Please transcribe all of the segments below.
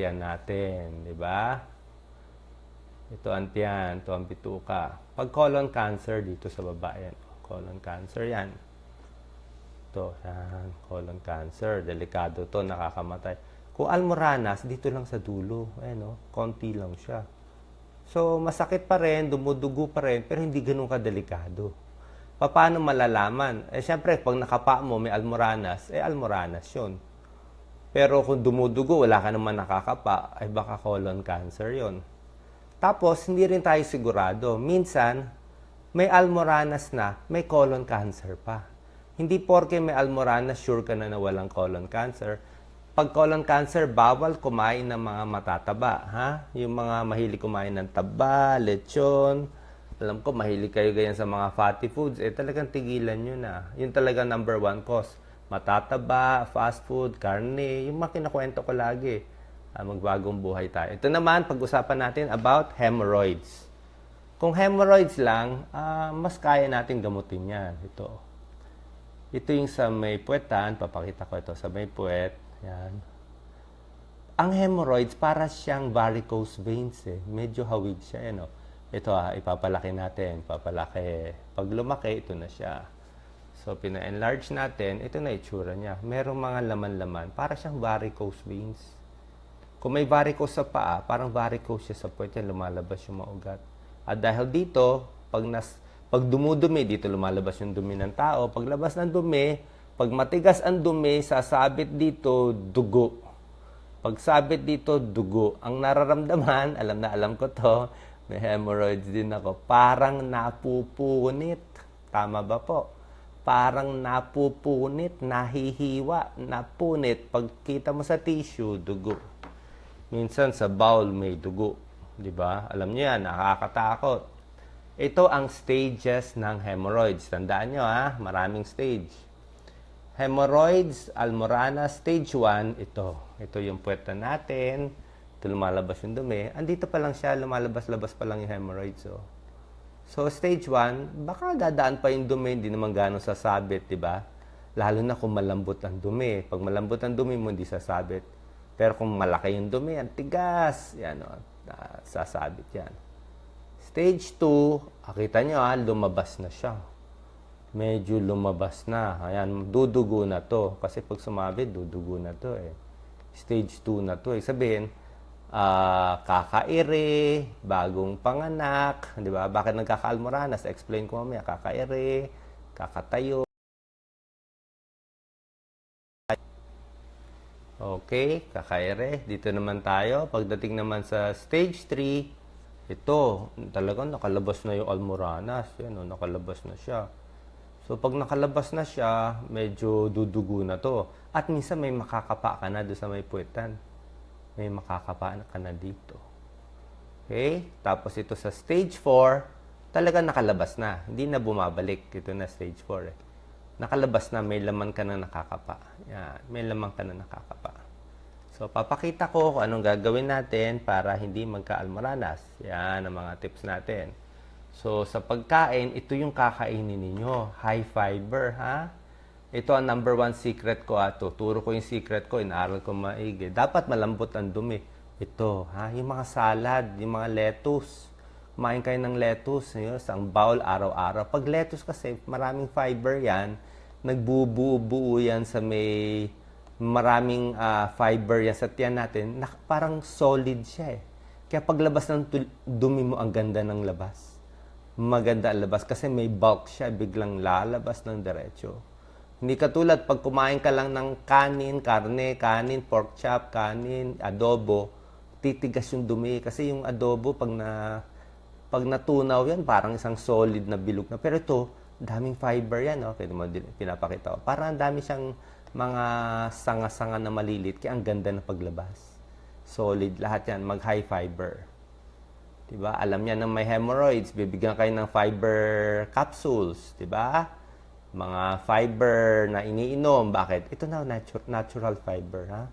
yan natin, di ba? Ito ang tiyan, ito ang bituka. Pag colon cancer, dito sa baba yan. Colon cancer yan. Ito, yan. Colon cancer. Delikado to, nakakamatay. Kung almoranas, dito lang sa dulo. Ayan, oh, konti lang siya. So, masakit pa rin, dumudugo pa rin, pero hindi ganun kadelikado. Paano malalaman? Eh, syempre, pag nakapa mo, may almoranas, eh, almoranas yun. Pero kung dumudugo, wala ka naman nakakapa, ay baka colon cancer yon. Tapos, hindi rin tayo sigurado. Minsan, may almoranas na, may colon cancer pa. Hindi porke may almoranas, sure ka na na walang colon cancer. Pag colon cancer, bawal kumain ng mga matataba. Ha? Yung mga mahilig kumain ng taba, lechon. Alam ko, mahilig kayo ganyan sa mga fatty foods. Eh, talagang tigilan nyo na. Yun talaga number one cause. Matataba, fast food, karne. Yung mga kinakwento ko lagi. Ah, magbagong buhay tayo. Ito naman, pag-usapan natin about hemorrhoids. Kung hemorrhoids lang, ah, mas kaya natin gamutin yan. Ito. Ito yung sa may puwetan. Papakita ko ito sa may puwet. Yan. Ang hemorrhoids, para siyang varicose veins eh. Medyo hawig siya. Ano? Ito ah, ipapalaki natin. Papalaki. Pag lumaki, ito na siya. So, pina-enlarge natin. Ito na itsura niya. Merong mga laman-laman. Para siyang varicose veins. Kung may varicose sa paa, parang varicose siya sa puwet yan, lumalabas yung mga ugat. At dahil dito, pag, nas, pag dumudumi, dito lumalabas yung dumi ng tao. Paglabas ng dumi, pag matigas ang dumi, sasabit dito, dugo. Pag sabit dito, dugo. Ang nararamdaman, alam na alam ko to, may hemorrhoids din ako, parang napupunit. Tama ba po? Parang napupunit, nahihiwa, napunit. Pag kita mo sa tissue, dugo. Minsan sa bowel may dugo. Di ba? Alam niyo yan, nakakatakot. Ito ang stages ng hemorrhoids. Tandaan nyo ha, maraming stage. Hemorrhoids, almorana, stage 1, ito. Ito yung puweta natin. Ito lumalabas yung dumi. Andito pa lang siya, lumalabas-labas pa lang yung hemorrhoids. Oh. So, stage 1, baka dadaan pa yung dumi, hindi naman gano'ng sasabit, di ba? Lalo na kung malambot ang dumi. Pag malambot ang dumi mo, hindi sasabit. Pero kung malaki yung dumi, ang tigas, yan o, uh, sasabit yan. Stage 2, akita nyo ha, lumabas na siya. Medyo lumabas na. Ayan, dudugo na to. Kasi pag sumabit, dudugo na to eh. Stage 2 na to eh. Sabihin, ah, kakaire, bagong panganak, di ba? Bakit nagkakaalmoranas? Explain ko mamaya. Kakaire, kakatayo. Okay, kakaire. Dito naman tayo. Pagdating naman sa stage 3, ito, talagang nakalabas na yung almoranas. Yan, oh, nakalabas na siya. So, pag nakalabas na siya, medyo dudugo na to. At minsan may makakapa ka na doon sa may puwetan. May makakapa ka na dito. Okay? Tapos ito sa stage 4, talagang nakalabas na. Hindi na bumabalik. Ito na stage 4 eh nakalabas na may laman ka na nakakapa. Yan, may laman ka na nakakapa. So, papakita ko kung anong gagawin natin para hindi magka-almoranas. Yan ang mga tips natin. So, sa pagkain, ito yung kakainin ninyo. High fiber, ha? Ito ang number one secret ko. Ha? Tuturo ko yung secret ko. Inaaral ko maigi. Dapat malambot ang dumi. Ito, ha? Yung mga salad, yung mga lettuce. Kumain kayo ng lettuce, yun, isang bowl araw-araw. Pag lettuce kasi, maraming fiber yan. Nagbubuo-buo yan sa may maraming ah, fiber yan sa tiyan natin. Na, parang solid siya eh. Kaya paglabas ng dumi mo, ang ganda ng labas. Maganda ang labas kasi may bulk siya, biglang lalabas ng diretso. Hindi katulad pag kumain ka lang ng kanin, karne, kanin, pork chop, kanin, adobo, titigas yung dumi kasi yung adobo pag na pag natunaw yan, parang isang solid na bilog na. Pero ito, daming fiber yan. Okay, mo, pinapakita ko. Parang ang dami siyang mga sanga-sanga na malilit. Kaya ang ganda ng paglabas. Solid. Lahat yan. Mag-high fiber. Diba? Alam niya na may hemorrhoids. Bibigyan kayo ng fiber capsules. Diba? Mga fiber na iniinom. Bakit? Ito na, natu- natural fiber. Ha?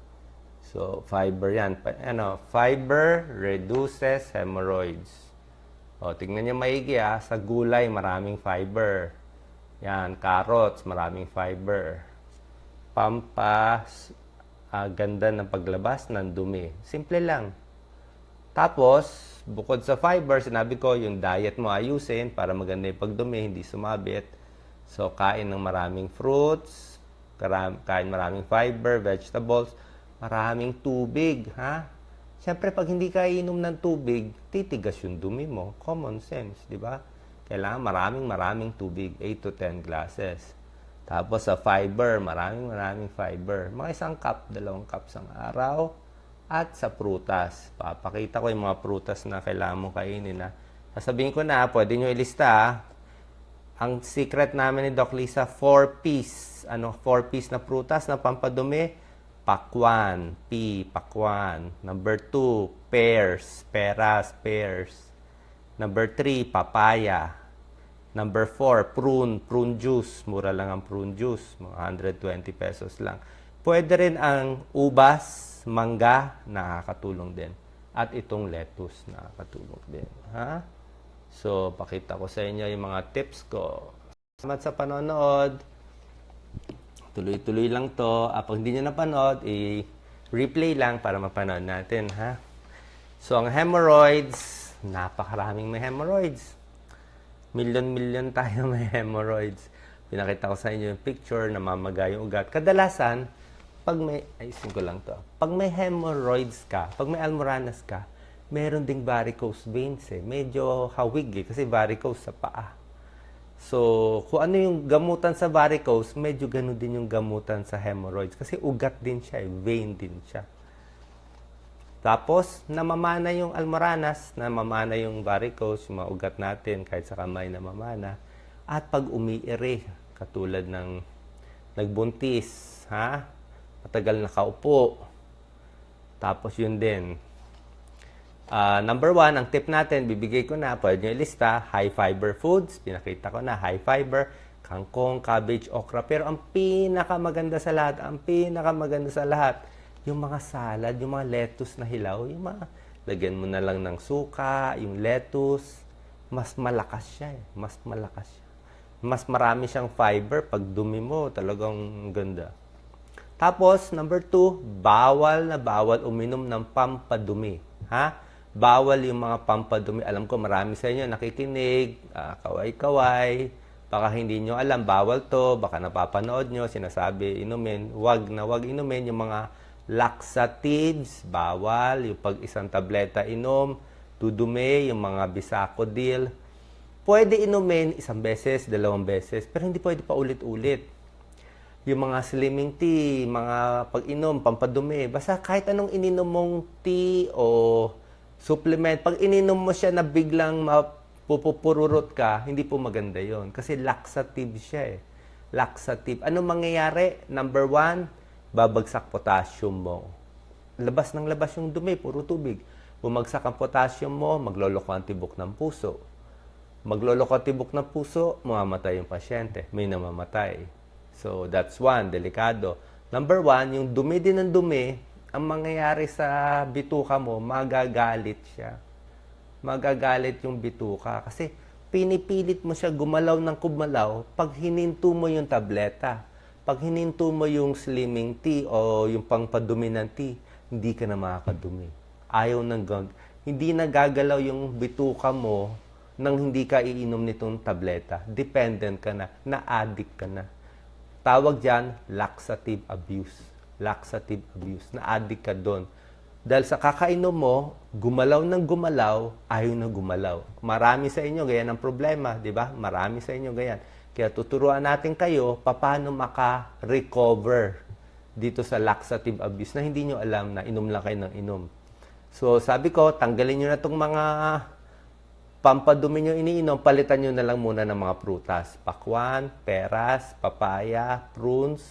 So, fiber yan. Pa- Ano, fiber reduces hemorrhoids. O, tingnan niyo maigi ah. Sa gulay, maraming fiber. Yan, carrots, maraming fiber. Pampas, ah, ganda ng paglabas ng dumi. Simple lang. Tapos, bukod sa fiber, sinabi ko, yung diet mo ayusin para maganda yung pagdumi, hindi sumabit. So, kain ng maraming fruits, kain maraming fiber, vegetables, maraming tubig, ha? Siyempre, pag hindi ka inom ng tubig, titigas yung dumi mo. Common sense, di ba? Kailangan maraming maraming tubig, 8 to 10 glasses. Tapos sa fiber, maraming maraming fiber. Mga isang cup, dalawang cup sa araw. At sa prutas. Papakita ko yung mga prutas na kailangan mo kainin. Ha? Sasabihin ko na, pwede nyo ilista. ha? Ang secret namin ni Doc Lisa, 4 piece. Ano, 4 piece na prutas na pampadumi. Pakwan, P, pakwan. Number 2, pears, peras, pears. Number 3, papaya. Number 4, prune, prune juice. Mura lang ang prune juice, mga 120 pesos lang. Pwede rin ang ubas, mangga, nakakatulong din. At itong lettuce, nakakatulong din. Ha? So, pakita ko sa inyo yung mga tips ko. Salamat sa panonood. Tuloy-tuloy lang to. Ah, pag hindi nyo napanood, i-replay lang para mapanood natin, ha? So, ang hemorrhoids, napakaraming may hemorrhoids. Million-million tayo may hemorrhoids. Pinakita ko sa inyo yung picture, namamaga yung ugat. Kadalasan, pag may, ayusin ko lang to. Pag may hemorrhoids ka, pag may almoranas ka, meron ding varicose veins eh. Medyo hawig eh, kasi varicose sa paa. So, kung ano yung gamutan sa varicose, medyo ganun din yung gamutan sa hemorrhoids. Kasi ugat din siya, eh, vein din siya. Tapos, namamana yung almoranas, namamana yung varicose, yung mga ugat natin, kahit sa kamay namamana. At pag umiire, katulad ng nagbuntis, ha? Matagal nakaupo. Tapos yun din. Ah, number one, ang tip natin, bibigay ko na, pwede nyo ilista, high fiber foods. Pinakita ko na, high fiber, kangkong, cabbage, okra. Pero ang pinakamaganda sa lahat, ang pinakamaganda sa lahat, yung mga salad, yung mga lettuce na hilaw, yung mga, lagyan mo na lang ng suka, yung lettuce, mas malakas siya eh. Mas malakas siya. Mas marami siyang fiber. Pag dumi mo, talagang ganda. Tapos, number two, bawal na bawal uminom ng pampadumi. Ha? Bawal yung mga pampadumi. Alam ko, marami sa inyo nakikinig, ah, kaway-kaway. Baka hindi nyo alam, bawal to. Baka napapanood nyo, sinasabi, inumin. Wag na wag inumin yung mga laxatives, bawal. Yung pag isang tableta inom, dudumi, yung mga bisacodil. Pwede inumin isang beses, dalawang beses, pero hindi pwede pa ulit-ulit yung mga slimming tea, mga pag-inom, pampadumi, basta kahit anong ininom mong tea o supplement, pag ininom mo siya na biglang mapupururot ka, hindi po maganda yon Kasi laxative siya eh. Laxative. Ano mangyayari? Number one, babagsak potassium mo. Labas ng labas yung dumi, puro tubig. Bumagsak ang potassium mo, magloloko ang tibok ng puso. Magloloko ang tibok ng puso, mamamatay yung pasyente. May namamatay. So, that's one, delikado. Number one, yung dumi din ng dumi, ang mangyayari sa bituka mo, magagalit siya. Magagalit yung bituka. Kasi pinipilit mo siya gumalaw ng kumalaw pag hininto mo yung tableta. Pag hininto mo yung slimming tea o yung pangpadumi ng tea, hindi ka na makakadumi. Ayaw ng gag... Hindi nagagalaw yung bituka mo nang hindi ka iinom nitong tableta. Dependent ka na. Na-addict ka na. Tawag dyan, laxative abuse. Laxative abuse. Na-addict ka doon. Dahil sa kakainom mo, gumalaw ng gumalaw, ayaw na gumalaw. Marami sa inyo, ganyan ang problema, di ba? Marami sa inyo, ganyan. Kaya tuturuan natin kayo paano maka-recover dito sa laxative abuse na hindi nyo alam na inom lang kayo ng inom. So, sabi ko, tanggalin nyo na itong mga pampadumi nyo iniinom, palitan nyo na lang muna ng mga prutas. Pakwan, peras, papaya, prunes.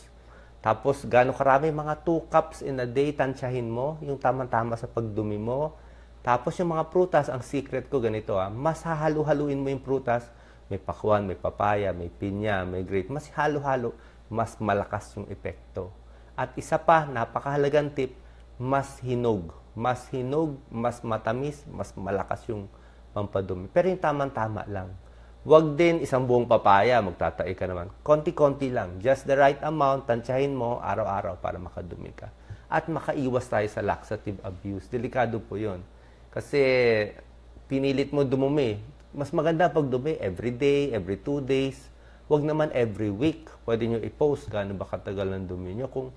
Tapos, gano'ng karami, mga 2 cups in a day, tansyahin mo, yung tamang-tama sa pagdumi mo. Tapos, yung mga prutas, ang secret ko ganito, ah, mas hahalu-haluin mo yung prutas. May pakwan, may papaya, may pinya, may grape. Mas halo-halo, mas malakas yung epekto. At isa pa, napakahalagang tip, mas hinog. Mas hinog, mas matamis, mas malakas yung pampadumi. Pero yung tamang-tama lang. Huwag din isang buong papaya, magtatai ka naman. Konti-konti lang. Just the right amount, tansyahin mo araw-araw para makadumi ka. at makaiwas tayo sa laxative abuse. Delikado po yun. Kasi pinilit mo dumumi. Mas maganda pag dumi every day, every two days. Huwag naman every week. Pwede nyo i-post gaano ba katagal ng dumi nyo. Kung,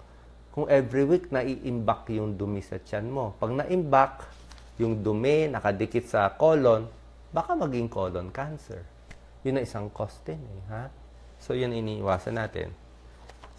kung every week nai-imbak yung dumi sa tiyan mo. Pag na-imbak, yung dumi nakadikit sa colon, baka maging colon cancer. Yun ang isang cause din eh, ha? So, yun iniiwasan natin.